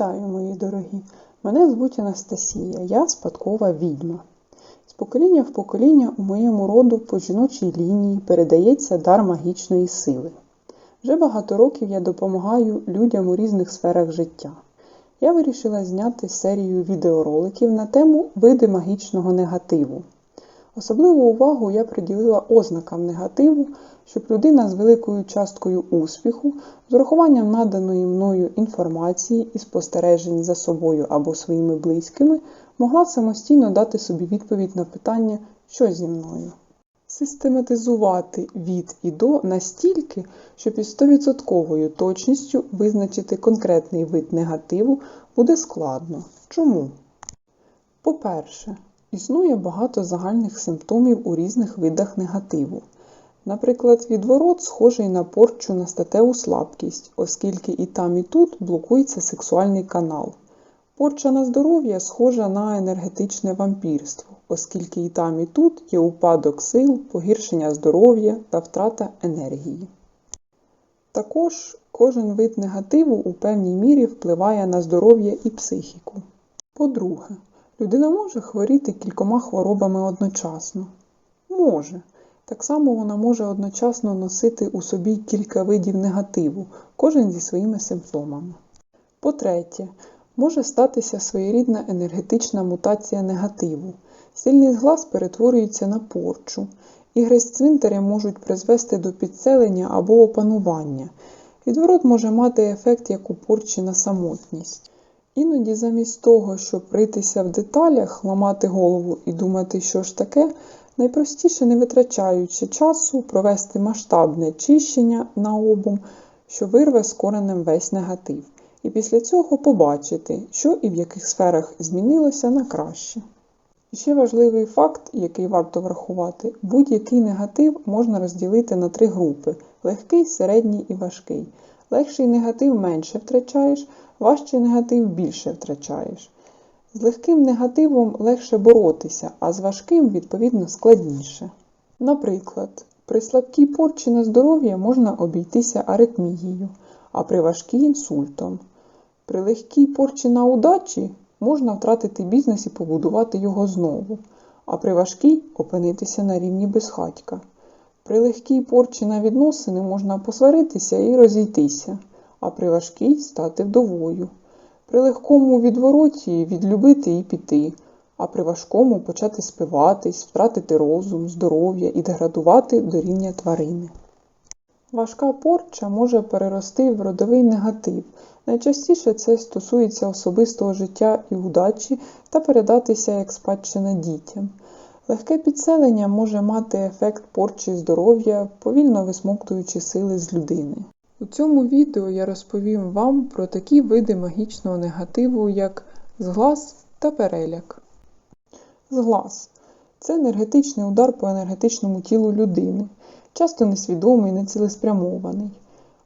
Вітаю, мої дорогі! Мене звуть Анастасія, я спадкова відьма. З покоління в покоління у моєму роду по жіночій лінії передається дар магічної сили. Вже багато років я допомагаю людям у різних сферах життя. Я вирішила зняти серію відеороликів на тему види магічного негативу. Особливу увагу я приділила ознакам негативу, щоб людина з великою часткою успіху, з урахуванням наданої мною інформації і спостережень за собою або своїми близькими, могла самостійно дати собі відповідь на питання, що зі мною. Систематизувати від і до настільки, щоб із 100% точністю визначити конкретний вид негативу буде складно. Чому? По-перше, Існує багато загальних симптомів у різних видах негативу. Наприклад, відворот схожий на порчу на статеву слабкість, оскільки і там, і тут блокується сексуальний канал. Порча на здоров'я схожа на енергетичне вампірство, оскільки і там, і тут є упадок сил, погіршення здоров'я та втрата енергії. Також кожен вид негативу у певній мірі впливає на здоров'я і психіку. По-друге, Людина може хворіти кількома хворобами одночасно? Може. Так само вона може одночасно носити у собі кілька видів негативу, кожен зі своїми симптомами. По-третє, може статися своєрідна енергетична мутація негативу. Сильний зглаз перетворюється на порчу. Ігри з цвинтарем можуть призвести до підселення або опанування. Відворот може мати ефект як у порчі на самотність. Іноді замість того, щоб ритися в деталях, ламати голову і думати, що ж таке, найпростіше, не витрачаючи часу, провести масштабне чищення на обум, що вирве з коренем весь негатив, і після цього побачити, що і в яких сферах змінилося на краще. Ще важливий факт, який варто врахувати, будь-який негатив можна розділити на три групи легкий, середній і важкий. Легший негатив менше втрачаєш, важчий негатив більше втрачаєш. З легким негативом легше боротися, а з важким, відповідно, складніше. Наприклад, при слабкій порчі на здоров'я можна обійтися аритмією, а при важкій інсультом. При легкій порчі на удачі можна втратити бізнес і побудувати його знову, а при важкій опинитися на рівні безхатька. При легкій порчі на відносини можна посваритися і розійтися а при важкій стати вдовою. При легкому відвороті відлюбити і піти, а при важкому почати спиватись, втратити розум, здоров'я і деградувати до рівня тварини. Важка порча може перерости в родовий негатив. Найчастіше це стосується особистого життя і удачі та передатися як спадщина дітям. Легке підселення може мати ефект порчі здоров'я, повільно висмоктуючи сили з людини. У цьому відео я розповім вам про такі види магічного негативу, як зглаз та переляк. Зглаз це енергетичний удар по енергетичному тілу людини, часто несвідомий, нецілеспрямований.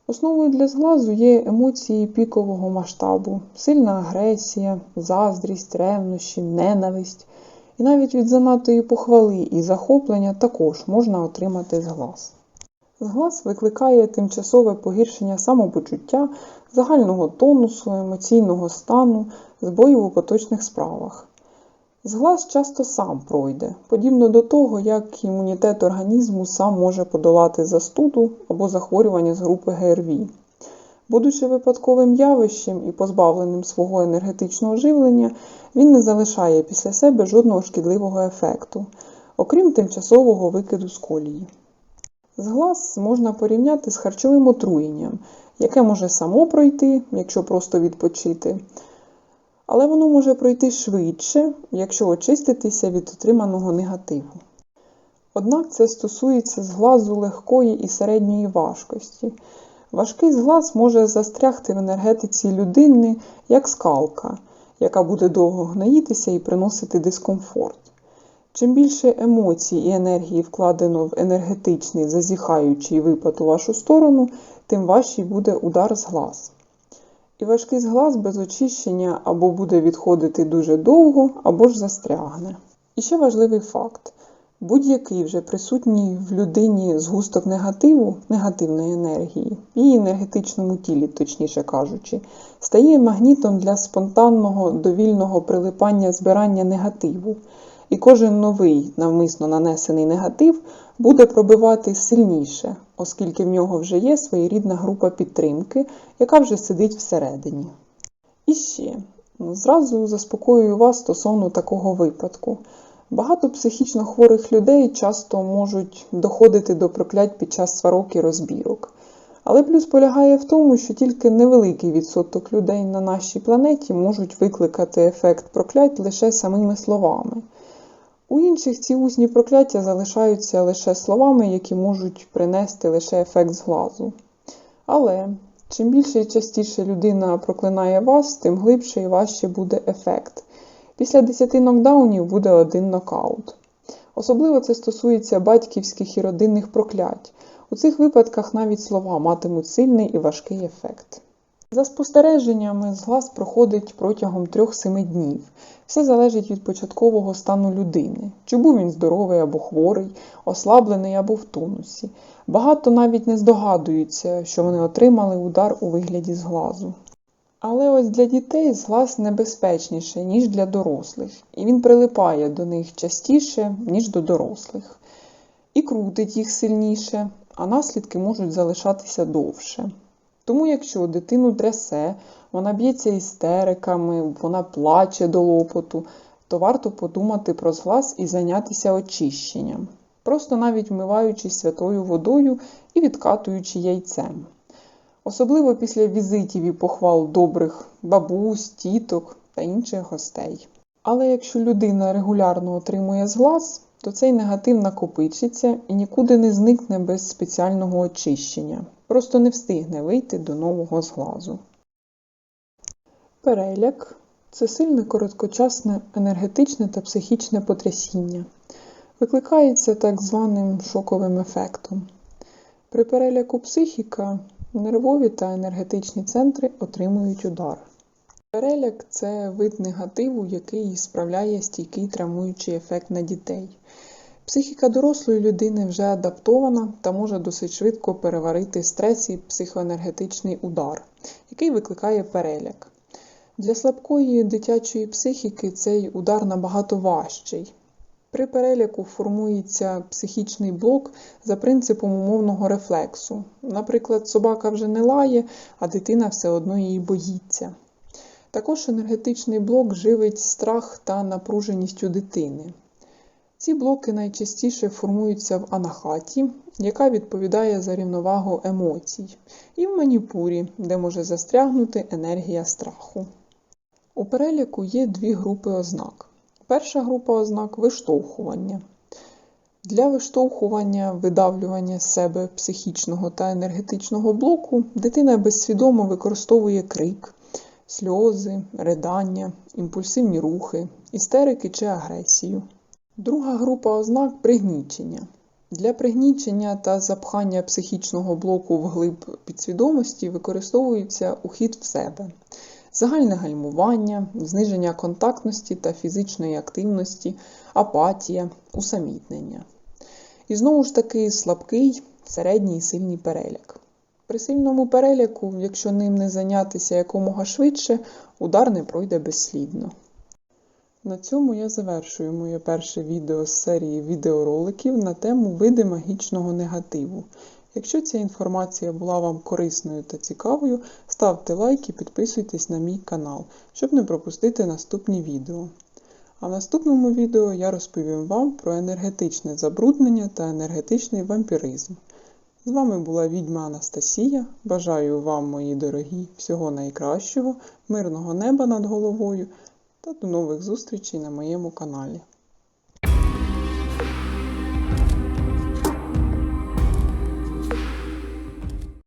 Основою для зглазу є емоції пікового масштабу, сильна агресія, заздрість, ревнощі, ненависть. І навіть від занадтої похвали і захоплення також можна отримати зглаз. Зглаз викликає тимчасове погіршення самопочуття, загального тонусу, емоційного стану, збоїв у поточних справах. Зглаз часто сам пройде, подібно до того, як імунітет організму сам може подолати застуду або захворювання з групи ГРВІ. Будучи випадковим явищем і позбавленим свого енергетичного живлення, він не залишає після себе жодного шкідливого ефекту, окрім тимчасового викиду з колії. Зглаз можна порівняти з харчовим отруєнням, яке може само пройти, якщо просто відпочити. Але воно може пройти швидше, якщо очиститися від отриманого негативу. Однак це стосується зглазу легкої і середньої важкості. Важкий зглаз може застрягти в енергетиці людини як скалка, яка буде довго гноїтися і приносити дискомфорт. Чим більше емоцій і енергії вкладено в енергетичний зазіхаючий випад у вашу сторону, тим важчий буде удар з глаз. І важкий зглаз без очищення або буде відходити дуже довго, або ж застрягне. І ще важливий факт: Будь-який вже присутній в людині згусток негативу, негативної енергії, її енергетичному тілі, точніше кажучи, стає магнітом для спонтанного довільного прилипання збирання негативу. І кожен новий навмисно нанесений негатив буде пробивати сильніше, оскільки в нього вже є своєрідна група підтримки, яка вже сидить всередині. І ще ну, зразу заспокоюю вас стосовно такого випадку. Багато психічно хворих людей часто можуть доходити до проклять під час сварок і розбірок. Але плюс полягає в тому, що тільки невеликий відсоток людей на нашій планеті можуть викликати ефект проклять лише самими словами. У інших ці усні прокляття залишаються лише словами, які можуть принести лише ефект зглазу. Але чим більше і частіше людина проклинає вас, тим глибше і важче буде ефект. Після 10 нокдаунів буде один нокаут. Особливо це стосується батьківських і родинних проклять. У цих випадках навіть слова матимуть сильний і важкий ефект. За спостереженнями, зглаз проходить протягом 3-7 днів. Все залежить від початкового стану людини, чи був він здоровий або хворий, ослаблений або в тонусі. Багато навіть не здогадуються, що вони отримали удар у вигляді зглазу. Але ось для дітей зглаз небезпечніше, ніж для дорослих, і він прилипає до них частіше, ніж до дорослих, і крутить їх сильніше, а наслідки можуть залишатися довше. Тому, якщо дитину трясе, вона б'ється істериками, вона плаче до лопоту, то варто подумати про зглаз і зайнятися очищенням, просто навіть вмиваючись святою водою і відкатуючи яйцем. Особливо після візитів і похвал добрих бабусь, тіток та інших гостей. Але якщо людина регулярно отримує зглаз, то цей негатив накопичиться і нікуди не зникне без спеціального очищення, просто не встигне вийти до нового зглазу. Переляк це сильне короткочасне енергетичне та психічне потрясіння. Викликається так званим шоковим ефектом. При переляку психіка нервові та енергетичні центри отримують удар. Переляк це вид негативу, який справляє стійкий травмуючий ефект на дітей. Психіка дорослої людини вже адаптована та може досить швидко переварити стрес і психоенергетичний удар, який викликає переляк. Для слабкої дитячої психіки цей удар набагато важчий. При переляку формується психічний блок за принципом умовного рефлексу. Наприклад, собака вже не лає, а дитина все одно її боїться. Також енергетичний блок живить страх та напруженість у дитини. Ці блоки найчастіше формуються в анахаті, яка відповідає за рівновагу емоцій, і в маніпурі, де може застрягнути енергія страху. У переліку є дві групи ознак. Перша група ознак виштовхування. Для виштовхування видавлювання себе психічного та енергетичного блоку дитина безсвідомо використовує крик, сльози, ридання, імпульсивні рухи, істерики чи агресію. Друга група ознак пригнічення. Для пригнічення та запхання психічного блоку в глиб підсвідомості використовується ухід в себе, загальне гальмування, зниження контактності та фізичної активності, апатія, усамітнення. І знову ж таки слабкий, середній і сильний переляк. При сильному переляку, якщо ним не зайнятися якомога швидше, удар не пройде безслідно. На цьому я завершую моє перше відео з серії відеороликів на тему види магічного негативу. Якщо ця інформація була вам корисною та цікавою, ставте лайк і підписуйтесь на мій канал, щоб не пропустити наступні відео. А в наступному відео я розповім вам про енергетичне забруднення та енергетичний вампіризм. З вами була відьма Анастасія. Бажаю вам, мої дорогі, всього найкращого, мирного неба над головою та до нових зустрічей на моєму каналі.